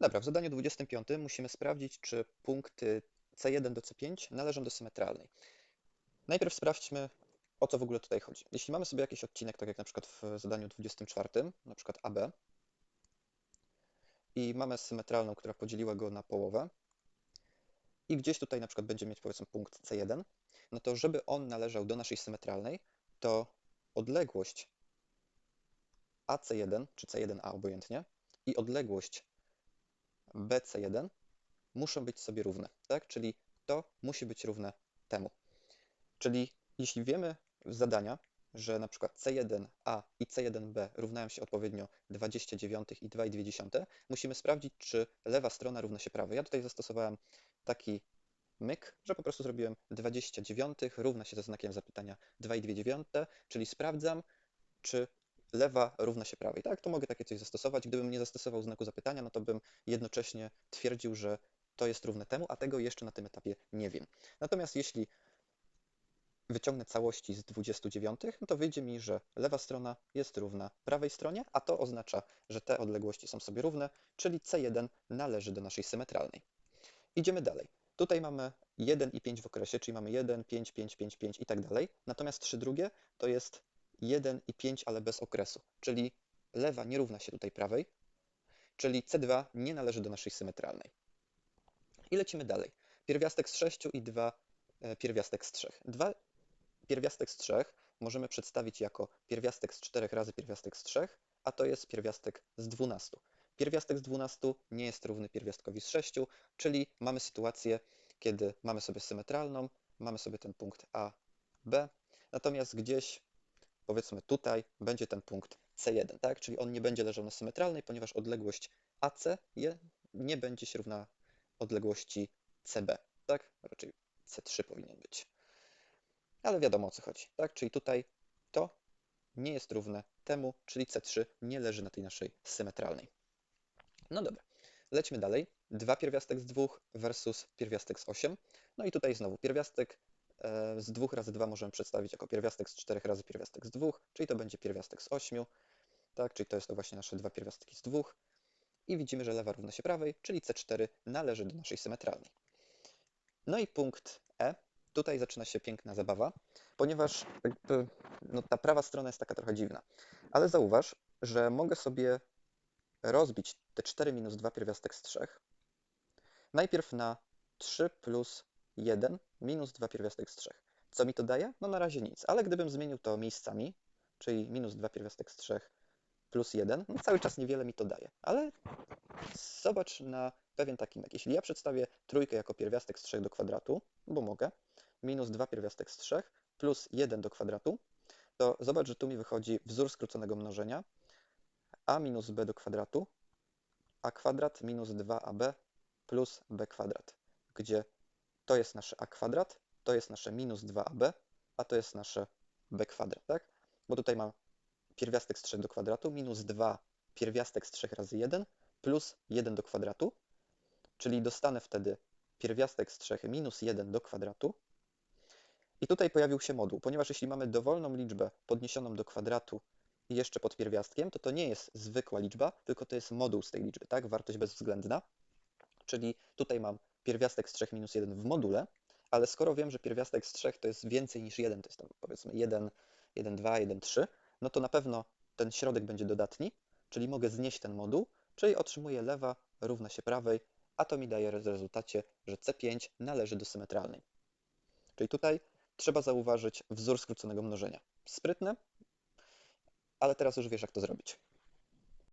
Dobra, w zadaniu 25 musimy sprawdzić, czy punkty C1 do C5 należą do symetralnej. Najpierw sprawdźmy, o co w ogóle tutaj chodzi. Jeśli mamy sobie jakiś odcinek, tak jak na przykład w zadaniu 24, na przykład AB, i mamy symetralną, która podzieliła go na połowę, i gdzieś tutaj na przykład będzie mieć powiedzmy punkt C1, no to żeby on należał do naszej symetralnej, to odległość AC1, czy C1A obojętnie, i odległość BC1 muszą być sobie równe, tak? Czyli to musi być równe temu. Czyli jeśli wiemy z zadania, że na przykład C1A i C1B równają się odpowiednio 29 i 2,2, musimy sprawdzić, czy lewa strona równa się prawej. Ja tutaj zastosowałem taki myk, że po prostu zrobiłem 29 równa się ze znakiem zapytania 2,2, czyli sprawdzam, czy lewa równa się prawej. Tak, to mogę takie coś zastosować. Gdybym nie zastosował znaku zapytania, no to bym jednocześnie twierdził, że to jest równe temu, a tego jeszcze na tym etapie nie wiem. Natomiast jeśli wyciągnę całości z 29, no to wyjdzie mi, że lewa strona jest równa prawej stronie, a to oznacza, że te odległości są sobie równe, czyli C1 należy do naszej symetralnej. Idziemy dalej. Tutaj mamy 1 i 5 w okresie, czyli mamy 1, 5, 5, 5, 5 i tak dalej. Natomiast 3 drugie to jest 1 i 5, ale bez okresu, czyli lewa nie równa się tutaj prawej, czyli C2 nie należy do naszej symetralnej. I lecimy dalej. Pierwiastek z 6 i 2 e, pierwiastek z 3. 2 pierwiastek z 3 możemy przedstawić jako pierwiastek z 4 razy pierwiastek z 3, a to jest pierwiastek z 12. Pierwiastek z 12 nie jest równy pierwiastkowi z 6, czyli mamy sytuację, kiedy mamy sobie symetralną, mamy sobie ten punkt A, B, natomiast gdzieś powiedzmy tutaj będzie ten punkt C1, tak? Czyli on nie będzie leżał na symetralnej, ponieważ odległość AC nie będzie się równa odległości CB, tak? Raczej C3 powinien być. Ale wiadomo o co chodzi, tak? Czyli tutaj to nie jest równe temu, czyli C3 nie leży na tej naszej symetralnej. No dobra, lećmy dalej. 2 pierwiastek z 2 versus pierwiastek z 8. No i tutaj znowu pierwiastek z 2 razy 2 możemy przedstawić jako pierwiastek z 4 razy pierwiastek z 2, czyli to będzie pierwiastek z 8, tak? czyli to jest to właśnie nasze dwa pierwiastki z 2. I widzimy, że lewa równa się prawej, czyli C4 należy do naszej symetralnej. No i punkt E. Tutaj zaczyna się piękna zabawa, ponieważ no, ta prawa strona jest taka trochę dziwna. Ale zauważ, że mogę sobie rozbić te 4 minus 2 pierwiastek z 3 najpierw na 3 plus 1 minus 2 pierwiastek z 3. Co mi to daje? No na razie nic, ale gdybym zmienił to miejscami, czyli minus 2 pierwiastek z 3 plus 1, no cały czas niewiele mi to daje. Ale zobacz na pewien taki myk. Jeśli ja przedstawię trójkę jako pierwiastek z 3 do kwadratu, bo mogę, minus 2 pierwiastek z 3 plus 1 do kwadratu, to zobacz, że tu mi wychodzi wzór skróconego mnożenia a minus b do kwadratu, a kwadrat minus 2ab plus b kwadrat, gdzie to jest nasze a kwadrat, to jest nasze minus 2ab, a to jest nasze b kwadrat, tak? Bo tutaj mam pierwiastek z 3 do kwadratu minus 2 pierwiastek z 3 razy 1 plus 1 do kwadratu, czyli dostanę wtedy pierwiastek z 3 minus 1 do kwadratu. I tutaj pojawił się moduł, ponieważ jeśli mamy dowolną liczbę podniesioną do kwadratu i jeszcze pod pierwiastkiem, to to nie jest zwykła liczba, tylko to jest moduł z tej liczby, tak? Wartość bezwzględna. Czyli tutaj mam pierwiastek z 3 minus 1 w module, ale skoro wiem, że pierwiastek z 3 to jest więcej niż 1, to jest tam powiedzmy 1, 1, 2, 1, 3, no to na pewno ten środek będzie dodatni, czyli mogę znieść ten moduł, czyli otrzymuję lewa równa się prawej, a to mi daje w rezultacie, że C5 należy do symetralnej. Czyli tutaj trzeba zauważyć wzór skróconego mnożenia. Sprytne, ale teraz już wiesz, jak to zrobić.